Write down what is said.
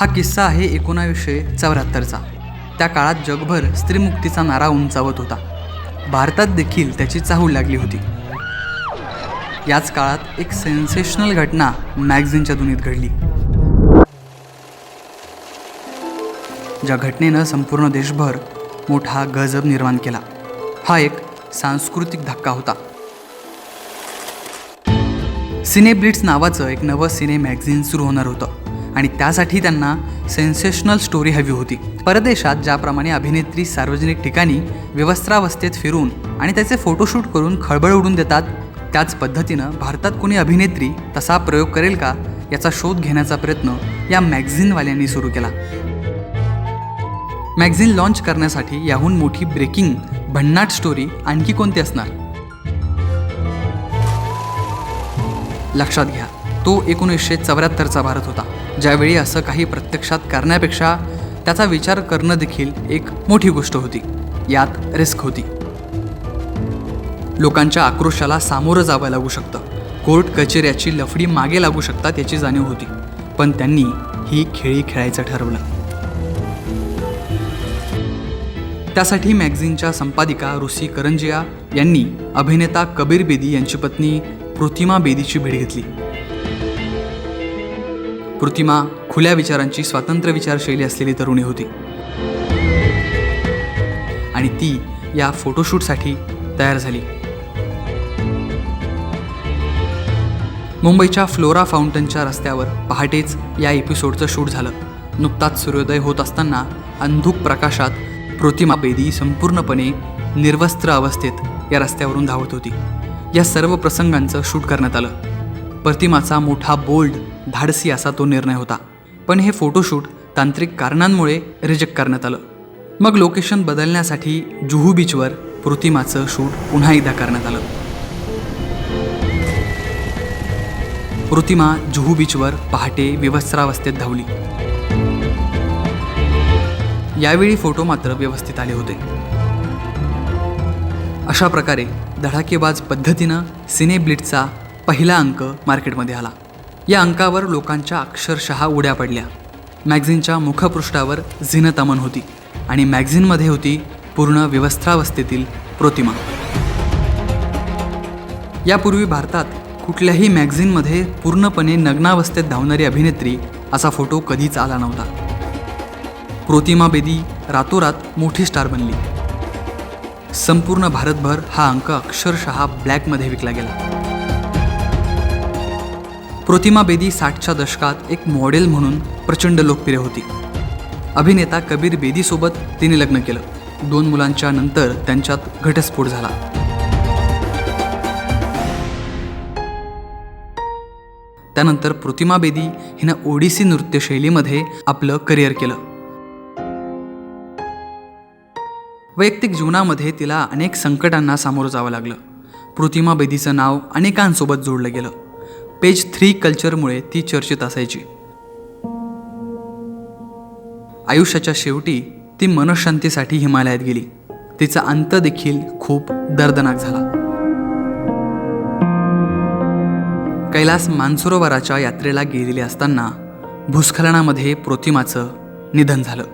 हा किस्सा आहे एकोणावीसशे चौऱ्याहत्तरचा. त्या काळात जगभर स्त्रीमुक्तीचा नारा उंचावत होता. भारतात देखील त्याची चाहूल लागली होती. याच काळात एक सेन्सेशनल घटना मॅगझिनच्या दुनीत घडली. ज्या घटनेनं संपूर्ण देशभर मोठा गजब निर्माण केला. हा एक सांस्कृतिक धक्का होता. सिनेब्लिट्स नावाचं एक नवं सिने मॅगझिन सुरू होणार होतं. आणि त्यासाठी त्यांना सेन्सेशनल स्टोरी हवी होती. परदेशात ज्याप्रमाणे अभिनेत्री सार्वजनिक ठिकाणी व्यवस्त्रावस्थेत फिरून आणि त्याचे फोटोशूट करून खळबळ उडून देतात त्याच पद्धतीनं भारतात कोणी अभिनेत्री तसा प्रयोग करेल का याचा शोध घेण्याचा प्रयत्न या मॅगझिनवाल्यांनी सुरू केला. मॅगझिन लॉन्च करण्यासाठी याहून मोठी ब्रेकिंग भन्नाट स्टोरी आणखी कोणती असणार? लक्षात घ्या तो एकोणीसशे चौऱ्याहत्तरचा भारत होता. ज्यावेळी असं काही प्रत्यक्षात करण्यापेक्षा त्याचा विचार करणं देखील एक मोठी गोष्ट होती. यात रिस्क होती. लोकांच्या आक्रोशाला सामोरं जावं लागू शकतं. कोर्ट कचेऱ्याची लफडी मागे लागू शकतात याची जाणीव होती. पण त्यांनी ही खेळी खेळायचं ठरवलं. त्यासाठी मॅगझिनच्या संपादिका रुसी करंजिया यांनी अभिनेता कबीर बेदी यांची पत्नी प्रतिमा बेदीची भेट घेतली. प्रतिमा खुल्या विचारांची स्वातंत्र्य विचारशैली असलेली तरुणी होती. आणि ती या फोटोशूटसाठी तयार झाली. मुंबईच्या फ्लोरा फाउंटनच्या रस्त्यावर पहाटेच या एपिसोडचं शूट झालं. नुकताच सूर्योदय होत असताना अंधुक प्रकाशात प्रतिमा बेदी संपूर्णपणे निर्वस्त्र अवस्थेत या रस्त्यावरून धावत होती. या सर्व प्रसंगांचं शूट करण्यात आलं. प्रतिमाचा मोठा बोल्ड धाडसी असा तो निर्णय होता. पण हे फोटोशूट तांत्रिक कारणांमुळे रिजेक्ट करण्यात आलं. मग लोकेशन बदलण्यासाठी जुहू बीचवर प्रतिमाचं शूट पुन्हा एकदा करण्यात आलं. प्रतिमा जुहू बीचवर पहाटे विवस्त्रावस्थेत धावली. यावेळी फोटो मात्र व्यवस्थित आले होते. अशा प्रकारे धडाकेबाज पद्धतीनं सिनेब्लिटचा पहिला अंक मार्केटमध्ये आला. या अंकावर लोकांच्या अक्षरशः उड्या पडल्या. मॅगझिनच्या मुखपृष्ठावर झिनत अमन होती आणि मॅगझिनमध्ये होती पूर्ण व्यवस्थावस्थेतील प्रतिमा. यापूर्वी भारतात कुठल्याही मॅगझिनमध्ये पूर्णपणे नग्नावस्थेत धावणारी अभिनेत्री असा फोटो कधीच आला नव्हता. प्रोतिमा बेदी रातोरात मोठी स्टार बनली. संपूर्ण भारतभर हा अंक अक्षरशः ब्लॅकमध्ये विकला गेला. प्रतिमा बेदी साठच्या दशकात एक मॉडेल म्हणून प्रचंड लोकप्रिय होती. अभिनेता कबीर बेदीसोबत तिने लग्न केलं. दोन मुलांच्या नंतर त्यांच्यात घटस्फोट झाला. त्यानंतर प्रतिमा बेदी हिनं ओडिसी नृत्यशैलीमध्ये आपलं करिअर केलं. वैयक्तिक जीवनामध्ये तिला अनेक संकटांना सामोरं जावं लागलं. प्रतिमा बेदीचं नाव अनेकांसोबत जोडलं गेलं. पेज थ्री कल्चरमुळे ती चर्चेत असायची. आयुष्याच्या शेवटी ती मनशांतीसाठी हिमालयात गेली. तिचा अंत देखील खूप दर्दनाक झाला. कैलास मानसरोवराच्या यात्रेला गेलेली असताना भूस्खलनामध्ये प्रतिमाचं निधन झालं.